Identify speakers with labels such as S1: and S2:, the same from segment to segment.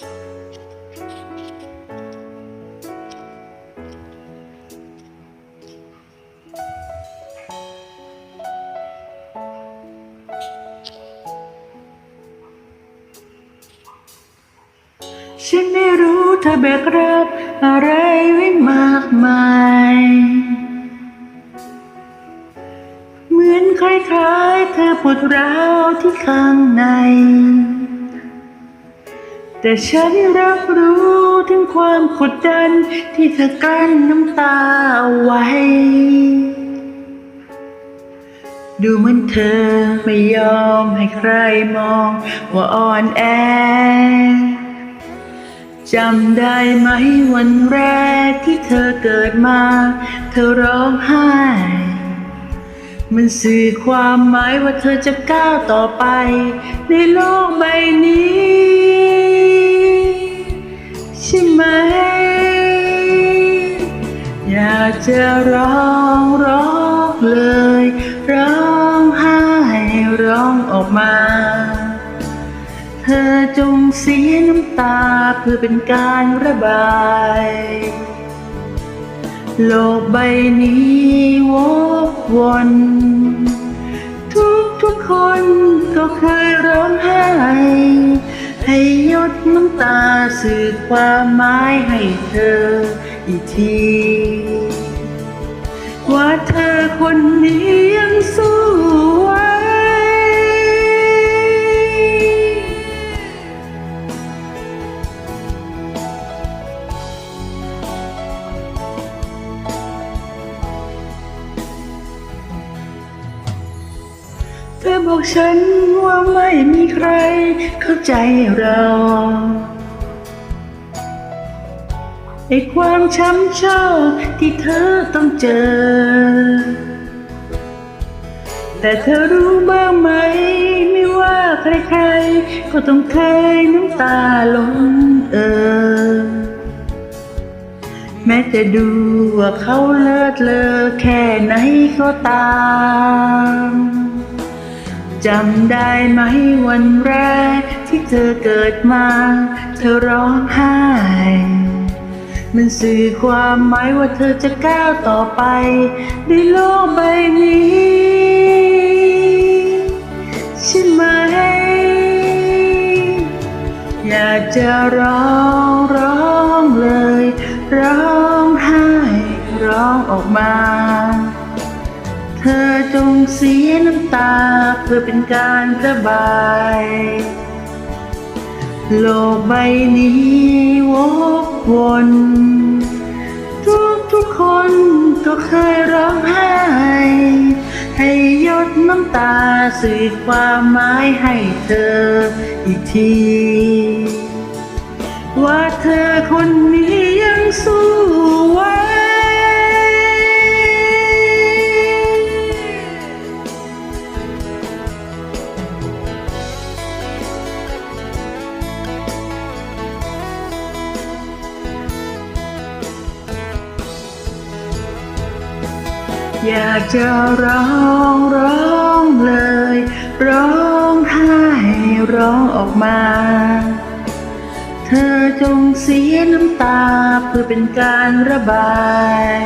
S1: ฉันไม่รู้เธอแบกรับอะไรไว้มากมาย เหมือนคล้ายๆ เธอปวดร้าวที่ข้างใน แต่ฉันรับรู้ถึงความกดดันที่เธอกลั้นน้ำตาเอาไว้ ดูเหมือนเธอไม่ยอมให้ใครมองว่าอ่อนแอ จำได้ไหมวันแรกที่เธอเกิดมา เธอร้องไห้ มันสื่อความหมายว่าเธอจะก้าวต่อไป ในโลกใบนี้ จะร้องร้องเลย ร้องไห้ร้องออกมา เธอจงเสียน้ำตาเพื่อเป็นการระบาย โลกใบนี้วกวนทุกทุกคนก็เคยร้องไห้ ให้ยดน้ำตาสื่อความหมายให้เธออีกที ว่าเธอคนนี้ยังสู้ไหวเธอบอกฉันว่าไม่มีใครเข้าใจเรา ไอความช้ำช่าที่เธอต้องเจอ แต่เธอรู้บ้างไหม ไม่ว่าใครๆ ก็ต้องเคยน้ำตาล้นเออ แม้จะดูว่าเขาเลิศเลอแค่ไหนก็ตามจำได้ไหมวันแรกที่เธอเกิดมา เธอร้องไห้ มันสื่อความหมายว่าเธอจะก้าวต่อไป ในโลกใบนี้ ใช่ไหม อยากจะร้องร้องเลย ร้องไห้ร้องออกมา เธอจงเสียน้ำตาเพื่อเป็นการระบาย โลกใบนี้ ทุกทุกๆคนก็เคยร้องไห้ ให้หยดน้ำตาสื่อความหมายให้เธออีกที ว่าเธอคนนี้ยังสู้ อยากจะร้องร้องเลย ร้องไห้ร้องออกมา เธอจงเสียน้ำตาเพื่อเป็นการระบาย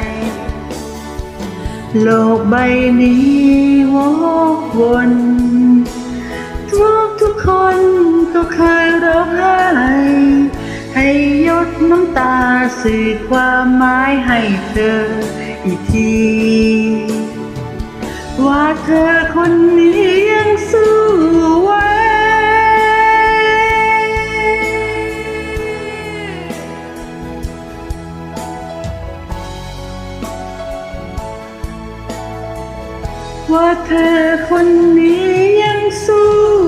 S1: โลกใบนี้วกวนทุกทุกคนก็เคยร้องไห้ ให้ยดน้ำตาสื่อความหมายให้เธอ อีกที ว่าเธอคนนี้ยังสู้ไหวว่าเธอคนนี้ยังสู้